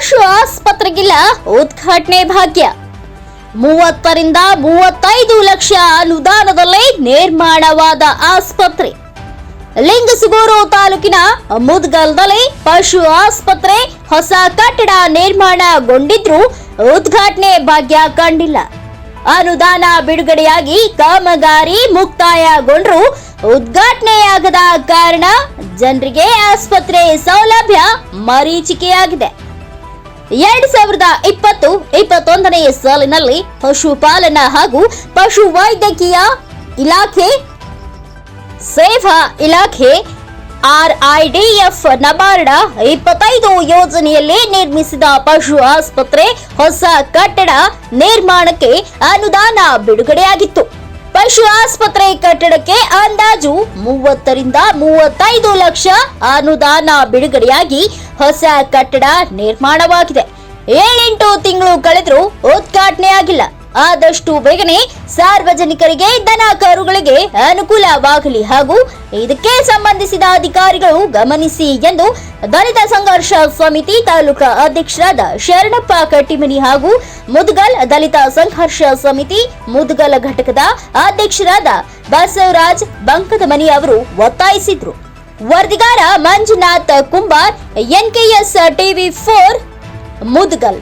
ಪಶು ಆಸ್ಪತ್ರೆಗಿಲ್ಲ ಉದ್ಘಾಟನೆ ಭಾಗ್ಯ. ಮೂವತ್ತರಿಂದ ಮೂವತ್ತೈದು ಲಕ್ಷ ಅನುದಾನದಲ್ಲಿ ನಿರ್ಮಾಣವಾದ ಆಸ್ಪತ್ರೆ. ಲಿಂಗಸುಗೂರು ತಾಲೂಕಿನ ಮುದ್ಗಲ್ದಲ್ಲಿ ಪಶು ಆಸ್ಪತ್ರೆ ಹೊಸ ಕಟ್ಟಡ ನಿರ್ಮಾಣಗೊಂಡಿದ್ರೂ ಉದ್ಘಾಟನೆ ಭಾಗ್ಯ ಕಂಡಿಲ್ಲ. ಅನುದಾನ ಬಿಡುಗಡೆಯಾಗಿ ಕಾಮಗಾರಿ ಮುಕ್ತಾಯಗೊಂಡ್ರು ಉದ್ಘಾಟನೆಯಾಗದ ಕಾರಣ ಜನರಿಗೆ ಆಸ್ಪತ್ರೆ ಸೌಲಭ್ಯ ಮರೀಚಿಕೆಯಾಗಿದೆ. ಎರಡ್ ಸಾವಿರದ ಇಪ್ಪತ್ತು ಇಪ್ಪತ್ತೊಂದನೆಯ ಸಾಲಿನಲ್ಲಿ ಪಶುಪಾಲನಾ ಹಾಗೂ ಪಶು ವೈದ್ಯಕೀಯ ಇಲಾಖೆ, ಸೇವಾ ಇಲಾಖೆ, ಆರ್ಐಡಿಎಫ್ ನಬಾರ್ಡ ಇಪ್ಪತ್ತೈದು ಯೋಜನೆಯಲ್ಲಿ ನಿರ್ಮಿಸಿದ ಪಶು ಆಸ್ಪತ್ರೆ ಹೊಸ ಕಟ್ಟಡ ನಿರ್ಮಾಣಕ್ಕೆ ಅನುದಾನ ಬಿಡುಗಡೆಯಾಗಿತ್ತು. ಪಶು ಆಸ್ಪತ್ರೆ ಕಟ್ಟಡಕ್ಕೆ ಅಂದಾಜು ಮೂವತ್ತರಿಂದ ಮೂವತ್ತೈದು ಲಕ್ಷ ಅನುದಾನ ಬಿಡುಗಡೆಯಾಗಿ ಹೊಸ ಕಟ್ಟಡ ನಿರ್ಮಾಣವಾಗಿದೆ. ಏಳೆಂಟು ತಿಂಗಳು ಕಳೆದರೂ ಉದ್ಘಾಟನೆ ಆಗಿಲ್ಲ. ಆದಷ್ಟು ಬೇಗನೆ ಸಾರ್ವಜನಿಕರಿಗೆ ದನ ಕರುಗಳಿಗೆ ಅನುಕೂಲವಾಗಲಿ ಹಾಗೂ ಇದಕ್ಕೆ ಸಂಬಂಧಿಸಿದ ಅಧಿಕಾರಿಗಳು ಗಮನಿಸಿ ಎಂದು ದಲಿತ ಸಂಘರ್ಷ ಸಮಿತಿ ತಾಲೂಕಾ ಅಧ್ಯಕ್ಷರಾದ ಶರಣಪ್ಪ ಕಟ್ಟಿಮನಿ ಹಾಗೂ ಮುದ್ಗಲ್ ದಲಿತ ಸಂಘರ್ಷ ಸಮಿತಿ ಮುದ್ಗಲ್ ಘಟಕದ ಅಧ್ಯಕ್ಷರಾದ ಬಸವರಾಜ್ ಬಂಕದಮನಿ ಅವರು ಒತ್ತಾಯಿಸಿದ್ರು. ವರದಿಗಾರ Manjunath Kumbar, NKS TV four Mudgal